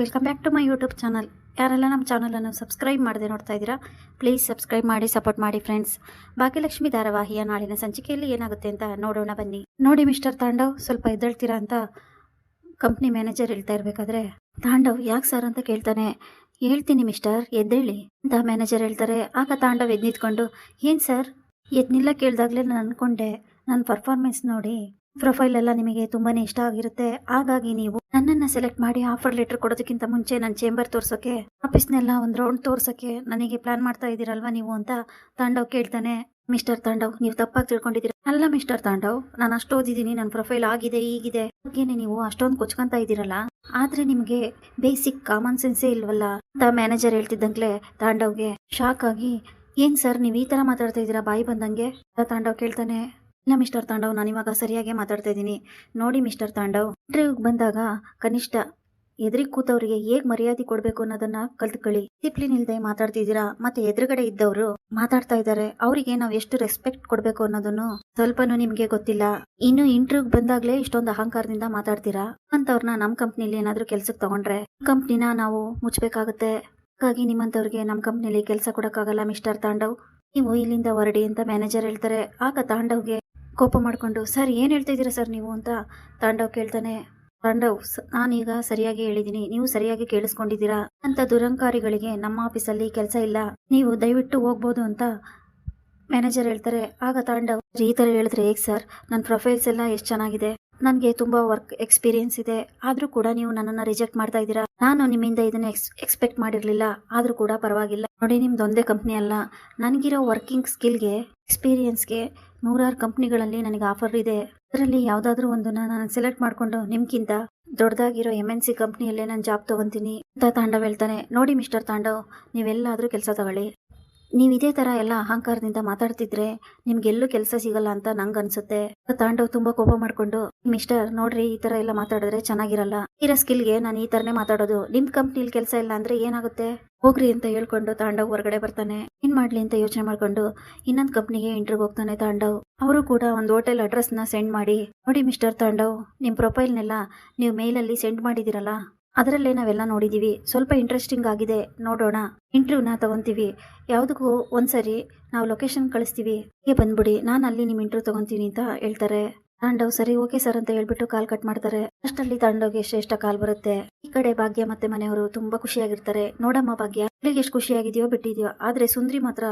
Welcome back to my YouTube channel ಯಾರೆಲ್ಲ ನಮ್ಮ ಚಾನಲನ್ನು ಸಬ್ಸ್ಕ್ರೈಬ್ ಮಾಡದೆ ನೋಡ್ತಾ ಇದ್ದೀರಾ ಪ್ಲೀಸ್ ಸಬ್ಸ್ಕ್ರೈಬ್ ಮಾಡಿ ಸಪೋರ್ಟ್ ಮಾಡಿ ಫ್ರೆಂಡ್ಸ್ ಭಾಗ್ಯಲಕ್ಷ್ಮಿ ಧಾರಾವಾಹಿಯ ನಾಳಿನ ಸಂಚಿಕೆಯಲ್ಲಿ ಏನಾಗುತ್ತೆ ಅಂತ ನೋಡೋಣ ಬನ್ನಿ. ನೋಡಿ ಮಿಸ್ಟರ್ ತಾಂಡವ್, ಸ್ವಲ್ಪ ಎದ್ದೇಳ್ತೀರಾ ಅಂತ ಕಂಪ್ನಿ ಮ್ಯಾನೇಜರ್ ಹೇಳ್ತಾ ಇರಬೇಕಾದ್ರೆ, ತಾಂಡವ್, ಯಾಕೆ ಸರ್ ಅಂತ ಕೇಳ್ತಾನೆ? ಹೇಳ್ತೀನಿ ಮಿಸ್ಟರ್ ಎದ್ದೇಳಿ, ಅಂತ ಮ್ಯಾನೇಜರ್ ಹೇಳ್ತಾರೆ. ಆಗ ತಾಂಡವ್ ಎದ್ದು ಏನು ಸರ್ ಎದ್ನಿಲ್ಲ ಕೇಳಿದಾಗಲೇ ನಾನು ಅಂದ್ಕೊಂಡೆ ನನ್ನ ಪರ್ಫಾರ್ಮೆನ್ಸ್ ನೋಡಿ. ಪ್ರೊಫೈಲ್ ಎಲ್ಲ ನಿಮಗೆ ತುಂಬಾನೇ ಇಷ್ಟ ಆಗಿರುತ್ತೆ. ಹಾಗಾಗಿ ನೀವು ನನ್ನನ್ನ ಸೆಲೆಕ್ಟ್ ಮಾಡಿ ಆಫರ್ ಲೆಟರ್ ಕೊಡೋದಕ್ಕಿಂತ ಮುಂಚೆ ನನ್ನ ಚೇಂಬರ್ ತೋರ್ಸೋಕೆ, ಆಫೀಸ್ನೆಲ್ಲ ಒಂದು ರೌಂಡ್ ತೋರ್ಸೋಕೆ ನನಗೆ ಪ್ಲಾನ್ ಮಾಡ್ತಾ ಇದ್ದೀರಲ್ವಾ ನೀವು ಅಂತ ತಾಂಡವ್ ಕೇಳ್ತಾನೆ. ಮಿಸ್ಟರ್ ತಾಂಡವ್, ನೀವು ತಪ್ಪಾಗಿ ತಿಳ್ಕೊಂಡಿದ್ದೀರಾ. ಅಲ್ಲ ಮಿಸ್ಟರ್ ತಾಂಡವ್, ನಾನು ಅಷ್ಟು ಓದಿದ್ದೀನಿ ನನ್ನ ಪ್ರೊಫೈಲ್ ಆಗಿದೆ ಈಗಿದೆ ಬಗ್ಗೆನೇ ನೀವು ಅಷ್ಟೊಂದು ಕೊಚ್ಕೊಂತ ಇದ್ದೀರಲ್ಲ, ಆದ್ರೆ ನಿಮಗೆ ಬೇಸಿಕ್ ಕಾಮನ್ ಸೆನ್ಸೇ ಇಲ್ವಲ್ಲ ಅಂತ ಮ್ಯಾನೇಜರ್ ಹೇಳ್ತಿದ್ದಂಗ್ಲೆ ತಾಂಡವ್ಗೆ ಶಾಕ್ ಆಗಿ, ಏನ್ ಸರ್ ನೀವು ಈ ತರ ಮಾತಾಡ್ತಾ ಇದ್ದೀರಾ, ಬಾಯಿ ಬಂದಂಗೆ? ತಾಂಡವ್ ಕೇಳ್ತಾನೆ. ಇಲ್ಲ ಮಿಸ್ಟರ್ ತಾಂಡವ್, ನಾನು ಇವಾಗ ಸರಿಯಾಗಿ ಮಾತಾಡ್ತಾ ಇದ್ದೀನಿ. ನೋಡಿ ಮಿಸ್ಟರ್ ತಾಂಡವ್ ಇಂಟರ್ವ್ಯೂಗೆ ಬಂದಾಗ ಕನಿಷ್ಠ ಎದುರಿ ಕೂತವ್ರಿಗೆ ಹೇಗ್ ಮರ್ಯಾದೆ ಕೊಡಬೇಕು ಅನ್ನೋದನ್ನ ಕಲ್ತ್ಕೊಳ್ಳಿ. ಡಿಸಿಪ್ಲಿನ್ ಇಲ್ಲದೆ ಮಾತಾಡ್ತಿದ್ದೀರಾ? ಮತ್ತೆ ಎದುರುಗಡೆ ಇದ್ದವರು ಮಾತಾಡ್ತಾ ಇದ್ದಾರೆ ಅವರಿಗೆ ನಾವು ಎಷ್ಟು ರೆಸ್ಪೆಕ್ಟ್ ಕೊಡಬೇಕು ಅನ್ನೋದನ್ನು ಸ್ವಲ್ಪನೂ ನಿಮಗೆ ಗೊತ್ತಿಲ್ಲ. ಇನ್ನು ಇಂಟರ್ವ್ಯೂಗೆ ಬಂದಾಗ್ಲೇ ಇಷ್ಟೊಂದು ಅಹಂಕಾರದಿಂದ ಮಾತಾಡ್ತೀರಾ? ಅಂತವ್ರನ್ನ ನಮ್ಮ ಕಂಪ್ನಿಲಿ ಏನಾದ್ರೂ ಕೆಲ್ಸಕ್ಕೆ ತಗೊಂಡ್ರೆ ಕಂಪ್ನಿನ ನಾವು ಮುಚ್ಚಬೇಕಾಗುತ್ತೆ ಹಾಗಾಗಿ ನಿಮ್ಮಂತವ್ರಿಗೆ ನಮ್ಮ ಕಂಪ್ನಿಲಿ ಕೆಲಸ ಕೊಡಕ್ಕಾಗಲ್ಲ ಮಿಸ್ಟರ್ ತಾಂಡವ್. ನೀವು ಇಲ್ಲಿಂದ ಹೊರಡಿ ಅಂತ ಮ್ಯಾನೇಜರ್ ಹೇಳ್ತಾರೆ. ಆಗ ತಾಂಡವ್ಗೆ ಕೋಪ ಮಾಡ್ಕೊಂಡು, ಸರ್, ಏನು ಹೇಳ್ತಾ ಇದ್ದೀರಾ ಸರ್ ನೀವು? ಅಂತ ತಾಂಡವ್ ಕೇಳ್ತಾನೆ. ತಾಂಡವ್ ನಾನೀಗ ಸರಿಯಾಗಿ ಹೇಳಿದ್ದೀನಿ ನೀವು ಸರಿಯಾಗಿ ಕೇಳಿಸ್ಕೊಂಡಿದ್ದೀರಾ? ಅಂತ ದುರಂಕಾರಿಗಳಿಗೆ ನಮ್ಮ ಆಫೀಸಲ್ಲಿ ಕೆಲಸ ಇಲ್ಲ. ನೀವು ದಯವಿಟ್ಟು ಹೋಗ್ಬೋದು ಅಂತ ಮ್ಯಾನೇಜರ್ ಹೇಳ್ತಾರೆ. ಆಗ ತಾಂಡವ್, ಈ ಥರ ಹೇಳಿದ್ರೆ ಹೇಗೆ ಸರ್? ನನ್ನ ಪ್ರೊಫೈಲ್ಸ್ ಎಲ್ಲ ಎಷ್ಟು ಚೆನ್ನಾಗಿದೆ? ನನಗೆ ತುಂಬ ವರ್ಕ್ ಎಕ್ಸ್ಪೀರಿಯನ್ಸ್ ಇದೆ. ಆದರೂ ಕೂಡ ನೀವು ನನ್ನನ್ನು ರಿಜೆಕ್ಟ್ ಮಾಡ್ತಾ ಇದ್ದೀರಾ? ನಾನು ನಿಮ್ಮಿಂದ ಇದನ್ನು ಎಕ್ಸ್ ಎಕ್ಸ್ಪೆಕ್ಟ್ ಮಾಡಿರಲಿಲ್ಲ. ಆದರೂ ಕೂಡ ಪರವಾಗಿಲ್ಲ. ನೋಡಿ, ನಿಮ್ದು ಒಂದೇ ಕಂಪ್ನಿ ಅಲ್ಲ. ನನಗಿರೋ ವರ್ಕಿಂಗ್ ಸ್ಕಿಲ್ಗೆ ಎಕ್ಸ್ಪೀರಿಯನ್ಸ್ಗೆ ನೂರಾರು ಕಂಪ್ನಿಗಳಲ್ಲಿ ನನಗೆ ಆಫರ್ ಇದೆ. ಅದರಲ್ಲಿ ಯಾವುದಾದ್ರೂ ಒಂದನ್ನ ನಾನು ಸೆಲೆಕ್ಟ್ ಮಾಡಿಕೊಂಡು ನಿಮ್ಗಿಂತ ದೊಡ್ಡದಾಗಿರೋ ಎಂ ಎನ್ ಸಿ ಕಂಪ್ನಿಯಲ್ಲೇ ನಾನು ಜಾಬ್ ತಗೊಂತೀನಿ ಅಂತ ತಾಂಡವ್ ಹೇಳ್ತಾನೆ. ನೋಡಿ ಮಿಸ್ಟರ್ ತಾಂಡವ್, ನೀವೆಲ್ಲಾದರೂ ಕೆಲಸ ತಗೊಳ್ಳಿ. ನೀವು ಇದೇ ಥರ ಎಲ್ಲ ಅಹಂಕಾರದಿಂದ ಮಾತಾಡ್ತಿದ್ರೆ ನಿಮ್ಗೆಲ್ಲೂ ಕೆಲಸ ಸಿಗಲ್ಲ ಅಂತ ನಂಗೆ ಅನ್ಸುತ್ತೆ. ತಾಂಡವ್ ತುಂಬಾ ಕೋಪ ಮಾಡ್ಕೊಂಡು ಮಿಸ್ಟರ್ ನೋಡ್ರಿ ಈ ತರ ಎಲ್ಲ ಮಾತಾಡಿದ್ರೆ ಚೆನ್ನಾಗಿರಲ್ಲ. ಇರೋ ಸ್ಕಿಲ್ಗೆ ನಾನು ಈ ತರನೇ ಮಾತಾಡೋದು. ನಿಮ್ ಕಂಪ್ನಿಲಿ ಕೆಲಸ ಇಲ್ಲ ಅಂದ್ರೆ ಏನಾಗುತ್ತೆ? ಹೋಗ್ರಿ ಅಂತ ಹೇಳ್ಕೊಂಡು ತಾಂಡವ್ ಹೊರಗಡೆ ಬರ್ತಾನೆ. ಏನ್ ಮಾಡ್ಲಿ ಅಂತ ಯೋಚನೆ ಮಾಡ್ಕೊಂಡು, ಇನ್ನೊಂದು ಕಂಪ್ನಿಗೆ ಇಂಟರ್ವ್ಯೂ ಹೋಗ್ತಾನೆ ತಾಂಡವ್. ಅವರು ಕೂಡ ಒಂದು ಹೋಟೆಲ್ನ ಸೆಂಡ್ ಮಾಡಿ, ನೋಡಿ ಮಿಸ್ಟರ್ ತಾಂಡವ್ ನಿಮ್ಮ ಪ್ರೊಫೈಲ್ನೆಲ್ಲ ನೀವು ಮೇಲಲ್ಲಿ ಸೆಂಡ್ ಮಾಡಿದಿರಲ್ಲ ಅದರಲ್ಲೇ ನಾವೆಲ್ಲ ನೋಡಿದ್ದೀವಿ ಸ್ವಲ್ಪ ಇಂಟ್ರೆಸ್ಟಿಂಗ್ ಆಗಿದೆ. ನೋಡೋಣ. ಇಂಟರ್ವ್ಯೂನ ತಗೊಂತೀವಿ. ಯಾವುದಕ್ಕೂ ಒಂದ್ಸರಿ ನಾವು ಲೊಕೇಶನ್ ಕಳಿಸ್ತೀವಿ. ಹೀಗೆ ಬಂದ್ಬಿಡಿ. ನಾನು ಅಲ್ಲಿ ನಿಮ್ಮ ಇಂಟರ್ವ್ಯೂ ತಗೊಂತೀನಿ ಅಂತ ಹೇಳ್ತಾರೆ. ತಾಂಡವ್ ಸರಿ ಓಕೆ ಸರ್ ಅಂತ ಹೇಳ್ಬಿಟ್ಟು ಕಾಲ್ ಕಟ್ ಮಾಡ್ತಾರೆ. ಅಷ್ಟಲ್ಲಿ ತಾಂಡವ್ಗೆ ಶ್ರೇಷ್ಠ ಕಾಲ್ ಬರುತ್ತೆ. ಈ ಕಡೆ ಭಾಗ್ಯ ಮತ್ತೆ ಮನೆಯವರು ತುಂಬಾ ಖುಷಿಯಾಗಿರ್ತಾರೆ. ನೋಡಮ್ಮ ಭಾಗ್ಯ ಮಕ್ಕಳಿಗೆ ಎಷ್ಟು ಖುಷಿಯಾಗಿದೆಯೋ ಬಿಟ್ಟಿದ್ಯೋ, ಆದ್ರೆ ಸುಂದ್ರಿ ಮಾತ್ರ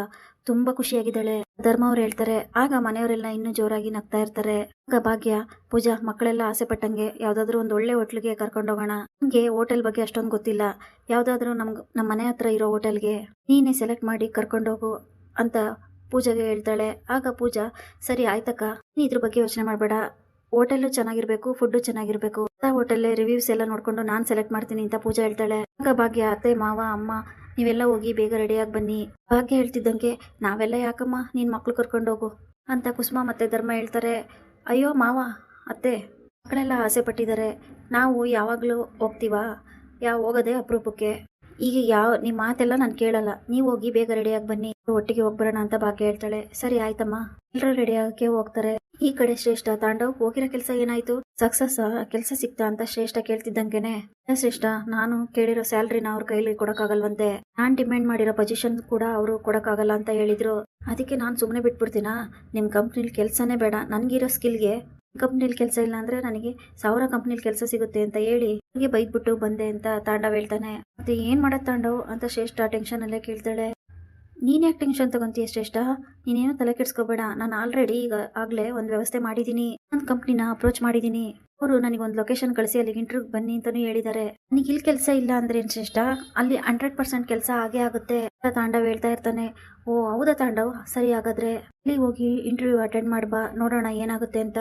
ತುಂಬಾ ಖುಷಿಯಾಗಿದ್ದಾಳೆ. ಧರ್ಮ ಅವ್ರು ಹೇಳ್ತಾರೆ, ಆಗ ಮನೆಯವರೆಲ್ಲ ಇನ್ನೂ ಜೋರಾಗಿ ನಗ್ತಾ ಇರ್ತಾರೆ. ಆಗ ಭಾಗ್ಯ, ಪೂಜಾ, ಮಕ್ಕಳೆಲ್ಲ ಆಸೆ ಪಟ್ಟಂಗೆ ಯಾವ್ದಾದ್ರು ಒಂದು ಒಳ್ಳೆ ಹೋಟ್ಲಿಗೆ ಕರ್ಕೊಂಡೋಗೋಣ ನಂಗೆ ಹೋಟೆಲ್ ಬಗ್ಗೆ ಅಷ್ಟೊಂದು ಗೊತ್ತಿಲ್ಲ. ಯಾವ್ದಾದ್ರು ನಮ್ಗ್ ನಮ್ಮ ಮನೆ ಹತ್ರ ಇರೋ ಹೋಟೆಲ್ಗೆ ನೀನೇ ಸೆಲೆಕ್ಟ್ ಮಾಡಿ ಕರ್ಕೊಂಡೋಗು ಅಂತ ಪೂಜೆಗೆ ಹೇಳ್ತಾಳೆ, ಆಗ ಪೂಜಾ, ಸರಿ ಆಯ್ತಕ್ಕ, ನೀ ಇದ್ರ ಬಗ್ಗೆ ಯೋಚನೆ ಮಾಡಬೇಡ. ಹೋಟೆಲ್ ಚೆನ್ನಾಗಿರ್ಬೇಕು ಫುಡ್ ಚೆನ್ನಾಗಿರ್ಬೇಕು. ಆ ಹೋಟೆಲ್ ರಿವ್ಯೂಸ್ ಎಲ್ಲ ನೋಡ್ಕೊಂಡು ನಾನು ಸೆಲೆಕ್ಟ್ ಮಾಡ್ತೀನಿ ಅಂತ ಪೂಜಾ ಹೇಳ್ತಾಳೆ. ಆಗ ಭಾಗ್ಯ, ಅತ್ತೆ, ಮಾವ, ಅಮ್ಮ, ನೀವೆಲ್ಲ ಹೋಗಿ ಬೇಗ ರೆಡಿಯಾಗಿ ಬನ್ನಿ. ಭಾಗ್ಯ ಹೇಳ್ತಿದ್ದಂಗೆ, ನಾವೆಲ್ಲ ಯಾಕಮ್ಮ, ನೀನ್ ಮಕ್ಳು ಕರ್ಕೊಂಡು ಹೋಗು. ಅಂತ ಕುಸುಮ ಮತ್ತೆ ಧರ್ಮ ಹೇಳ್ತಾರೆ. ಅಯ್ಯೋ, ಮಾವ, ಅತ್ತೆ, ಮಕ್ಕಳೆಲ್ಲ ಆಸೆ ಪಟ್ಟಿದ್ದಾರೆ. ನಾವು ಯಾವಾಗಲೂ ಹೋಗ್ತೀವಾ? ಯಾವ ಹೋಗೋದೇ ಅಪರೂಪಕ್ಕೆ. ಈಗ ಯಾವ ನಿಮ್ಮ ಮಾತೆಲ್ಲ ನಾನು ಕೇಳಲ್ಲ. ನೀವು ಹೋಗಿ ಬೇಗ ರೆಡಿಯಾಗಿ ಬನ್ನಿ. ಒಟ್ಟಿಗೆ ಹೋಗ್ಬರೋಣ ಅಂತ ಬಾಕಿ ಹೇಳ್ತಾಳೆ. ಸರಿ, ಆಯ್ತಮ್ಮ. ಎಲ್ಲರೂ ರೆಡಿ ಆಗಕ್ಕೆ ಹೋಗ್ತಾರೆ. ಈ ಕಡೆ ಶ್ರೇಷ್ಠ, ತಾಂಡವ್, ಹೋಗಿರೋ ಕೆಲಸ ಏನಾಯ್ತು? ಸಕ್ಸಸ್ ಕೆಲಸ ಸಿಕ್ತಾ ಅಂತ ಶ್ರೇಷ್ಠ ಕೇಳ್ತಿದ್ದಂಗೆನೆ. "ಇಲ್ಲ ಶ್ರೇಷ್ಠ, ನಾನು ಕೇಳಿರೋ ಸ್ಯಾಲ್ರಿನ ಅವ್ರ ಕೈಲಿ ಕೊಡಕ್ಕಾಗಲ್ವಂತೆ. ನಾನ್ ಡಿಮ್ಯಾಂಡ್ ಮಾಡಿರೋ ಪೊಸಿಷನ್ ಕೂಡ ಅವರು ಕೊಡಕ್ಕಾಗಲ್ಲ ಅಂತ ಹೇಳಿದ್ರು. ಅದಕ್ಕೆ ನಾನು ಸುಮ್ಮನೆ ಬಿಟ್ಬಿಡ್ತೀನಾ? ನಿಮ್ಮ ಕಂಪ್ನಿಲಿ ಕೆಲಸನೇ ಬೇಡ. ನನಗಿರೋ ಸ್ಕಿಲ್ಗೆ ಕಂಪ್ನಿಲಿ ಕೆಲಸ ಇಲ್ಲ ಅಂದ್ರೆ ನನಗೆ ಸಾವಿರ ಕಂಪ್ನಿಲಿ ಕೆಲಸ ಸಿಗುತ್ತೆ ಅಂತ ಹೇಳಿ ಹಾಗೆ ಬೈದ್ಬಿಟ್ಟು ಬಂದೆ ಅಂತ ತಾಂಡವ್ ಹೇಳ್ತಾನೆ. ಮತ್ತೆ ಏನ್ ಮಾಡೋದ್ ತಾಂಡವ್ ಅಂತ ಶ್ರೇಷ್ಠ ಟೆನ್ಷನ್ ಅಲ್ಲೇ ಕೇಳ್ತಾಳೆ. ನೀನ್ ಯಾಕೆ ಟೆನ್ಷನ್ ತಗೊಂತೀಯ ಶ್ರೇಷ್ಠ? ನೀನೇನು ತಲೆ ಕೆಡ್ಸ್ಕೋಬೇಡ. ನಾನು ಆಲ್ರೆಡಿ ಈಗ ಆಗ್ಲೇ ಒಂದು ವ್ಯವಸ್ಥೆ ಮಾಡಿದೀನಿ. ಒಂದು ಕಂಪ್ನಿನ ಅಪ್ರೋಚ್ ಮಾಡಿದ್ದೀನಿ ಅವರು ನನಗೊಂದು ಲೊಕೇಶನ್ ಕಳಿಸಿ, ಅಲ್ಲಿಗೆ ಇಂಟರ್ವ್ಯೂ ಬನ್ನಿ ಅಂತಾನೂ ಹೇಳಿದ್ದಾರೆ ನನಗೆ ಇಲ್ಲಿ ಕೆಲಸ ಇಲ್ಲ ಅಂದ್ರೆ ಏನ್ ಶ್ರೇಷ್ಠ? ಅಲ್ಲಿ ಹಂಡ್ರೆಡ್ ಪರ್ಸೆಂಟ್ ಕೆಲಸ ಆಗೇ ಆಗುತ್ತೆ ತಾಂಡವ್ ಹೇಳ್ತಾ ಇರ್ತಾನೆ. ಓ, ಹೌದಾ ತಾಂಡವ್? ಸರಿ ಹಾಗಾದ್ರೆ, ಅಲ್ಲಿ ಹೋಗಿ ಇಂಟರ್ವ್ಯೂ ಅಟೆಂಡ್ ಮಾಡ್ಬಾ. ನೋಡೋಣ ಏನಾಗುತ್ತೆ ಅಂತ.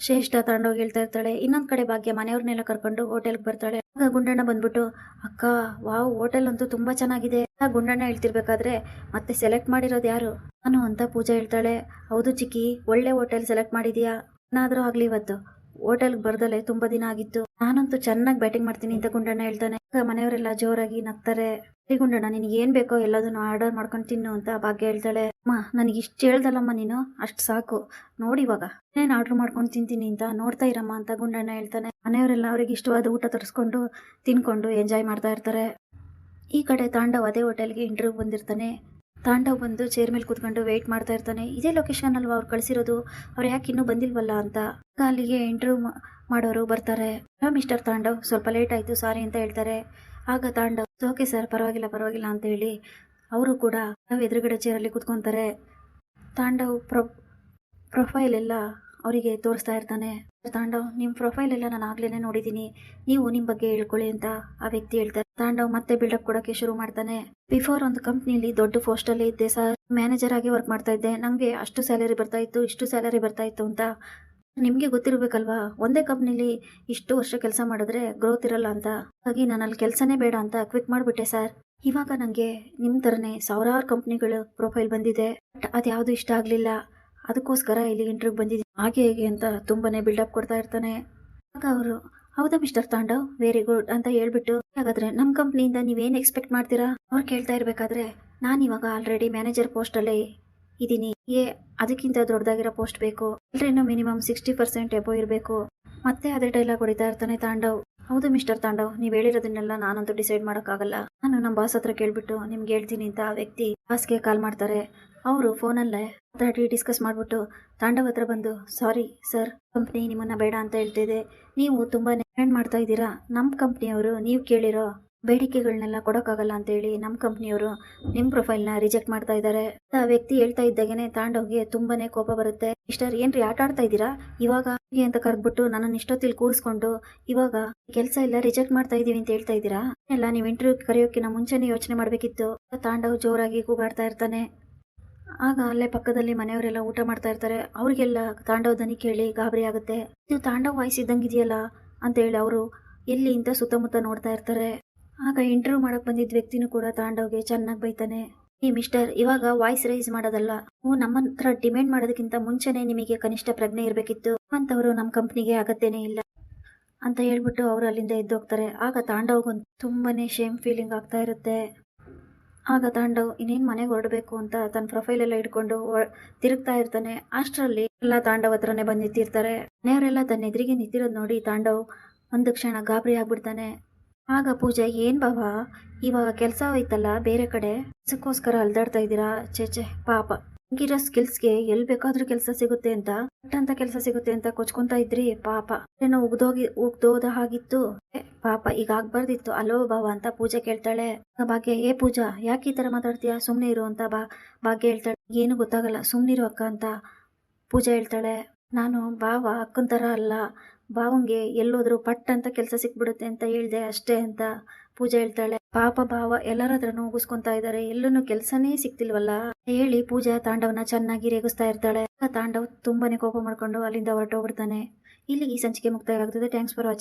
ಶ್ರೇಷ್ಠ ತಗೊಂಡೋಗಿ ಹೇಳ್ತಾ ಇರ್ತಾಳೆ. ಇನ್ನೊಂದ್ ಕಡೆ ಭಾಗ್ಯ ಮನೆಯವ್ರನ್ನೆಲ್ಲ ಕರ್ಕೊಂಡು ಹೋಟೆಲ್ಗೆ ಬರ್ತಾಳೆ. ಆಗ ಗುಂಡಣ್ಣ ಬಂದ್ಬಿಟ್ಟು, ಅಕ್ಕ, ವಾವ್, ಹೋಟೆಲ್ ಅಂತೂ ತುಂಬಾ ಚೆನ್ನಾಗಿದೆ. ಗುಂಡಣ್ಣ ಹೇಳ್ತಿರ್ಬೇಕಾದ್ರೆ ಮತ್ತೆ ಸೆಲೆಕ್ಟ್ ಮಾಡಿರೋದು ಯಾರು? ನಾನು ಅಂತ ಪೂಜಾ ಹೇಳ್ತಾಳೆ. ಹೌದು ಚಿಕ್ಕಿ, ಒಳ್ಳೆ ಹೋಟೆಲ್ ಸೆಲೆಕ್ಟ್ ಮಾಡಿದ್ಯಾ? ಏನಾದರೂ ಆಗಲಿ ಇವತ್ತು. ಹೋಟೆಲ್ಗೆ ಬರ್ದಲೆ ತುಂಬಾ ದಿನ ಆಗಿತ್ತು. ನಾನಂತೂ ಚೆನ್ನಾಗಿ ಬ್ಯಾಟಿಂಗ್ ಮಾಡ್ತೀನಿ ಅಂತ ಗುಂಡಣ್ಣ ಹೇಳ್ತಾನೆ. ಮನೆಯವರೆಲ್ಲ ಜೋರಾಗಿ ನಗ್ತಾರೆ. "ಏ ಗುಂಡಣ್ಣ, ನಿನಗೆ ಏನ್ ಬೇಕೋ ಎಲ್ಲದನ್ನು ಆರ್ಡರ್ ಮಾಡ್ಕೊಂಡು ತಿನ್ನು ಅಂತ ಭಾಗ್ಯ ಹೇಳ್ತಾಳೆ. ಅಮ್ಮ, ನನಗೆ ಇಷ್ಟು ಹೇಳ್ದಲ್ಲಮ್ಮ ನೀನು? ಅಷ್ಟು ಸಾಕು. ನೋಡಿ ಇವಾಗ. ಏನೇನು ಆರ್ಡರ್ ಮಾಡ್ಕೊಂಡು ತಿಂತೀನಿ ಅಂತ ನೋಡ್ತಾ ಇರಮ್ಮ ಅಂತ ಗುಂಡಣ್ಣ ಹೇಳ್ತಾನೆ. ಮನೆಯವರೆಲ್ಲ ಅವ್ರಿಗೆ ಇಷ್ಟವಾದ ಊಟ ತರಿಸ್ಕೊಂಡು ತಿನ್ಕೊಂಡು ಎಂಜಾಯ್ ಮಾಡ್ತಾ ಇರ್ತಾರೆ. ಈ ಕಡೆ ತಾಂಡವ್ ಅದೇ ಹೋಟೆಲ್ಗೆ ಇಂಟರ್ವ್ಯೂ ಬಂದಿರ್ತಾನೆ. ತಾಂಡವ್ ಬಂದು ಚೇರ್ ಮೇಲೆ ಕೂತ್ಕೊಂಡು ವೆಯ್ಟ್ ಮಾಡ್ತಾ ಇರ್ತಾನೆ. ಇದೇ ಲೊಕೇಶನ್ ಅಲ್ವಾ ಅವ್ರು ಕಳಿಸಿರೋದು? ಅವ್ರು ಯಾಕೆ ಇನ್ನೂ ಬಂದಿಲ್ವಲ್ಲ ಅಂತ. ಅಲ್ಲಿಗೆ ಇಂಟರ್ವ್ಯೂ ಮಾಡೋರು ಬರ್ತಾರೆ. ಮಿಸ್ಟರ್ ತಾಂಡವ್ ಸ್ವಲ್ಪ ಲೇಟ್ ಆಯ್ತು ಸಾರಿ ಅಂತ ಹೇಳ್ತಾರೆ. ಆಗ ತಾಂಡವ್ ಓಕೆ ಸರ್ ಪರವಾಗಿಲ್ಲ ಪರವಾಗಿಲ್ಲ ಅಂತ ಹೇಳಿ ಅವರು ಕೂಡ ನಾವು ಎದುರುಗಡೆ ಚೇರಲ್ಲಿ ಕುತ್ಕೊಂತಾರೆ. ತಾಂಡವ್ ಪ್ರೊ ಪ್ರೊಫೈಲ್ ಎಲ್ಲ ಅವರಿಗೆ ತೋರಿಸ್ತಾ ಇರ್ತಾನೆ. ತಾಂಡವ್ ನಿಮ್ಮ ಪ್ರೊಫೈಲ್ ಎಲ್ಲ ನಾನು ಆಗ್ಲೇ ನೋಡಿದೀನಿ. ನೀವು ನಿಮ್ಮ ಬಗ್ಗೆ ಹೇಳ್ಕೊಳ್ಳಿ ಅಂತ ಆ ವ್ಯಕ್ತಿ ಹೇಳ್ತಾರೆ. ತಾಂಡವ್ ಮತ್ತೆ ಬಿಲ್ಡಪ್ ಕೊಡಕ್ಕೆ ಶುರು ಮಾಡ್ತಾನೆ. ಬಿಫೋರ್ ಒಂದು ಕಂಪ್ನಿಲಿ ದೊಡ್ಡ ಪೋಸ್ಟಲ್ಲಿ ಇದ್ದೆ ಸರ್ ಮ್ಯಾನೇಜರ್ ಆಗಿ ವರ್ಕ್ ಮಾಡ್ತಾ ಇದ್ದೆ. ನನಗೆ ಅಷ್ಟು ಸ್ಯಾಲರಿ ಬರ್ತಾ ಇತ್ತು, ಇಷ್ಟು ಸ್ಯಾಲರಿ ಬರ್ತಾ ಇತ್ತು ಅಂತ. ನಿಮಗೆ ಗೊತ್ತಿರ್ಬೇಕಲ್ವಾ? ಒಂದೇ ಕಂಪ್ನಿಲಿ ಇಷ್ಟು ವರ್ಷ ಕೆಲಸ ಮಾಡಿದ್ರೆ ಗ್ರೋತ್ ಇರಲ್ಲ ಅಂತ. ಹಾಗಾಗಿ ನಾನು ಅಲ್ಲಿ ಕೆಲಸನೇ ಬೇಡ ಅಂತ ಕ್ವಿಕ್ ಮಾಡಿಬಿಟ್ಟೆ ಸರ್ ಇವಾಗ ನನಗೆ ನಿಮ್ಮ ತರನೇ ಸಾವಿರಾರು ಕಂಪ್ನಿಗಳು ಪ್ರೊಫೈಲ್ ಬಂದಿದೆ. ಬಟ್ ಅದ್ಯಾವುದು ಇಷ್ಟ ಆಗಲಿಲ್ಲ. ಅದಕ್ಕೋಸ್ಕರ ಇಲ್ಲಿ ಇಂಟರ್ವ್ಯೂ ಬಂದಿದ್ದೀನಿ. ಹಾಗೆ ಹೇಗೆ ಅಂತ ತುಂಬಾನೇ ಬಿಲ್ಡಪ್ ಕೊಡ್ತಾ ಇರ್ತಾನೆ. ಆಗ ಅವರು, ಹೌದಾ ಮಿಸ್ಟರ್ ತಾಂಡವ್? ವೆರಿ ಗುಡ್ ಅಂತ ಹೇಳ್ಬಿಟ್ಟು, ಹಾಗಾದ್ರೆ ನಮ್ಮ ಕಂಪ್ನಿಯಿಂದ ನೀವೇನು ಎಕ್ಸ್ಪೆಕ್ಟ್ ಮಾಡ್ತೀರಾ? ಅವ್ರು ಕೇಳ್ತಾ ಇರಬೇಕಾದ್ರೆ, ನಾನು ಇವಾಗ ಆಲ್ರೆಡಿ ಮ್ಯಾನೇಜರ್ ಪೋಸ್ಟಲ್ಲೇ ಇದ್ದೀನಿ ಏ, ಅದಕ್ಕಿಂತ ದೊಡ್ಡದಾಗಿರೋ ಪೋಸ್ಟ್ ಬೇಕು. ಎಲ್ರೇನೋ ಮಿನಿಮಮ್ ಸಿಕ್ಸ್ಟಿ ಪರ್ಸೆಂಟ್ ಎಬೋ ಇರಬೇಕು. ಮತ್ತೆ ಅದೇ ಡೈಲಾಗ್ ಹೊಡಿತಾ ಇರ್ತಾನೆ ತಾಂಡವ್. ಹೌದು ಮಿಸ್ಟರ್ ತಾಂಡವ್, ನೀವು ಹೇಳಿರೋದನ್ನೆಲ್ಲ ನಾನಂತೂ ಡಿಸೈಡ್ ಮಾಡೋಕ್ಕಾಗಲ್ಲ. ನಾನು ನಮ್ಮ ಬಾಸ್ ಹತ್ರ ಕೇಳ್ಬಿಟ್ಟು ನಿಮ್ಗೆ ಹೇಳ್ತೀನಿ ಅಂತ ಆ ವ್ಯಕ್ತಿ ಬಾಸ್ಗೆ ಕಾಲ್ ಮಾಡ್ತಾರೆ. ಅವರು ಫೋನಲ್ಲೇ ಮಾತಾಡಿ ಡಿಸ್ಕಸ್ ಮಾಡಿಬಿಟ್ಟು, ತಾಂಡವ್ ಹತ್ರ ಬಂದು, ಸಾರಿ, ಸರ್, ಕಂಪ್ನಿ ನಿಮ್ಮನ್ನ ಬೇಡ ಅಂತ ಹೇಳ್ತಿದೆ. ನೀವು ತುಂಬಾ ಡಿಮ್ಯಾಂಡ್ ಮಾಡ್ತಾ ಇದ್ದೀರಾ. ನಮ್ಮ ಕಂಪ್ನಿಯವರು ನೀವು ಕೇಳಿರೋ ಬೇಡಿಕೆಗಳನ್ನೆಲ್ಲ ಕೊಡೋಕ್ಕಾಗಲ್ಲ ಅಂತೇಳಿ ನಮ್ಮ ಕಂಪ್ನಿಯವರು ನಿಮ್ಮ ಪ್ರೊಫೈಲ್ನ ರಿಜೆಕ್ಟ್ ಮಾಡ್ತಾ ಇದ್ದಾರೆ. ಆ ವ್ಯಕ್ತಿ ಹೇಳ್ತಾ ಇದ್ದಾಗೇನೆ ತಾಂಡವ್ಗೆ ತುಂಬಾನೇ ಕೋಪ ಬರುತ್ತೆ. ಇಷ್ಟರ್ ಏನ್ರಿ ಆಟ ಆಡ್ತಾ ಇದ್ದೀರಾ? ಇವಾಗ ಅಂತ ಕರೆದ್ಬಿಟ್ಟು ನನ್ನನ್ನು ಇಷ್ಟೊತ್ತಿಲ್ ಕೂರಿಸ್ಕೊಂಡು ಇವಾಗ ಕೆಲಸ ಎಲ್ಲ ರಿಜೆಕ್ಟ್ ಮಾಡ್ತಾ ಇದೀವಿ ಅಂತ ಹೇಳ್ತಾ ಇದ್ದೀರಾ? ಎಲ್ಲ ನೀವು ಇಂಟರ್ವ್ಯೂ ಕರೆಯೋಕ್ಕಿಂತ ಮುಂಚೆನೇ ಯೋಚನೆ ಮಾಡಬೇಕಿತ್ತು. ತಾಂಡವ್ ಜೋರಾಗಿ ಕೂಗಾಡ್ತಾ ಇರ್ತಾನೆ. ಆಗ ಅಲ್ಲೇ ಪಕ್ಕದಲ್ಲಿ ಮನೆಯವರೆಲ್ಲ ಊಟ ಮಾಡ್ತಾ ಇರ್ತಾರೆ. ಅವ್ರಿಗೆಲ್ಲ ತಾಂಡವ ದನಿ ಕೇಳಿ ಗಾಬರಿ ಆಗುತ್ತೆ. ಇದು ತಾಂಡವ್ ವಾಯ್ಸ್ ಇದ್ದಂಗಿದೆಯಲ್ಲ? ಅಂತ ಹೇಳಿ ಅವರು ಎಲ್ಲಿ ಅಂತ ಸುತ್ತಮುತ್ತ ನೋಡ್ತಾ ಇರ್ತಾರೆ. ಆಗ ಇಂಟರ್ವ್ಯೂ ಮಾಡಕ್ ಬಂದಿದ್ದ ವ್ಯಕ್ತಿನೂ ಕೂಡ ತಾಂಡವ್ಗೆ ಚೆನ್ನಾಗಿ ಬೈತಾನೆ. ಈ ಮಿಸ್ಟರ್ ಇವಾಗ ವಾಯ್ಸ್ ರೈಸ್ ಮಾಡೋದಲ್ಲ. ನೀವು ನಮ್ಮ ಹತ್ರ ಡಿಮ್ಯಾಂಡ್ ಮಾಡೋದಕ್ಕಿಂತ ಮುಂಚೆನೆ ನಿಮಗೆ ಕನಿಷ್ಠ ಪ್ರಜ್ಞೆ ಇರಬೇಕಿತ್ತು. ಅಂತವರು ನಮ್ಮ ಕಂಪ್ನಿಗೆ ಅಗತ್ಯನೇ ಇಲ್ಲ. ಅಂತ ಹೇಳ್ಬಿಟ್ಟು ಅವರು ಅಲ್ಲಿಂದ ಎದ್ದೋಗ್ತಾರೆ ಆಗ ತಾಂಡವ್ಗೊಂದು ತುಂಬಾನೇ ಶೇಮ್ ಫೀಲಿಂಗ್ ಆಗ್ತಾ ಇರುತ್ತೆ. ಆಗ ತಾಂಡವ್ ಇನ್ನೇನು ಮನೆಗೆ ಹೊರಡಬೇಕು ಅಂತ ತನ್ನ ಪ್ರೊಫೈಲ್ ಎಲ್ಲ ಇಟ್ಕೊಂಡು ತಿರುಗ್ತಾ ಇರ್ತಾನೆ. ಅಷ್ಟರಲ್ಲಿ ಎಲ್ಲ ತಾಂಡವ್ ಹತ್ರನೇ ಬಂದು ನಿಂತಿರ್ತಾರೆ. ಮನೆಯವರೆಲ್ಲ ತನ್ನ ಎದುರಿಗೆ ನಿಂತಿರೋದು ನೋಡಿ ತಾಂಡವ್ ಒಂದು ಕ್ಷಣ ಗಾಬರಿ ಆಗ್ಬಿಡ್ತಾನೆ. ಆಗ ಪೂಜೆ, ಏನ್ ಬಾಬಾ ಇವಾಗ ಕೆಲಸ ಹೋಯ್ತಲ್ಲ ಬೇರೆ ಕಡೆ? ಅದಕ್ಕೋಸ್ಕರ ಅಲ್ದಾಡ್ತಾ ಇದ್ದೀರಾ? ಚೇ ಚೇ ಪಾಪ. ನಿಮ್ಗಿರೋ ಸ್ಕಿಲ್ಸ್ಗೆ ಎಲ್ ಬೇಕಾದ್ರೂ ಕೆಲಸ ಸಿಗುತ್ತೆ ಅಂತ ಅಂತ ಕೆಲಸ ಸಿಗುತ್ತೆ ಅಂತ ಕೊಚ್ಕೊಂತ ಇದ್ರಿ, ಪಾಪ. ಏನೋ ಉಗ್ದೋಗಿ, ಉಗ್ದೋದ ಹಾಗಿತ್ತು. ಪಾಪ, ಈಗ ಆಗ್ಬಾರ್ದಿತ್ತು. ಅಲೋ ಬಾವ ಅಂತ ಪೂಜೆ ಕೇಳ್ತಾಳೆ. ಭಾಗ್ಯ, ಏ ಪೂಜಾ, ಯಾಕೆ ಈ ತರ ಮಾತಾಡ್ತೀಯಾ? ಸುಮ್ನೆ ಇರು ಅಂತ ಬಾ, ಭಾಗ್ಯ ಹೇಳ್ತಾಳೆ. ಏನು ಗೊತ್ತಾಗಲ್ಲ, ಸುಮ್ನಿರು ಅಕ್ಕ ಅಂತ ಪೂಜಾ ಹೇಳ್ತಾಳೆ. ನಾನು ಬಾವ, ಅಕ್ಕನ ತರ ಅಲ್ಲ. ಬಾವಂಗೆ ಎಲ್ಲೋದ್ರು ಪಟ್ ಅಂತ ಕೆಲಸ ಸಿಕ್ಬಿಡುತ್ತೆ ಅಂತ ಹೇಳ್ದೆ ಅಷ್ಟೇ ಅಂತ ಪೂಜಾ ಹೇಳ್ತಾಳೆ. ಪಾಪ ಭಾವ ಎಲ್ಲರ ಹತ್ರನೂ ಉಗಿಸ್ಕೊಂತಾ ಇದ್ದಾರೆ ಎಲ್ಲೂ ಕೆಲಸನೇ ಸಿಕ್ತಿಲ್ವಲ್ಲ? ಹೇಳಿ ಪೂಜಾ ತಾಂಡವನ ಚೆನ್ನಾಗಿ ರೇಗಿಸ್ತಾ ಇರ್ತಾಳೆ. ತಾಂಡವ್ ತುಂಬಾನೇ ಕೋಪ ಮಾಡ್ಕೊಂಡು ಅಲ್ಲಿಂದ ಹೊರಟೋಗ್ಬಿಡ್ತಾನೆ. ಇಲ್ಲಿ ಈ ಸಂಚಿಕೆ ಮುಕ್ತಾಯ ಆಗ್ತದೆ ಥ್ಯಾಂಕ್ಸ್ ಫಾರ್ ವಾಚಿಂಗ್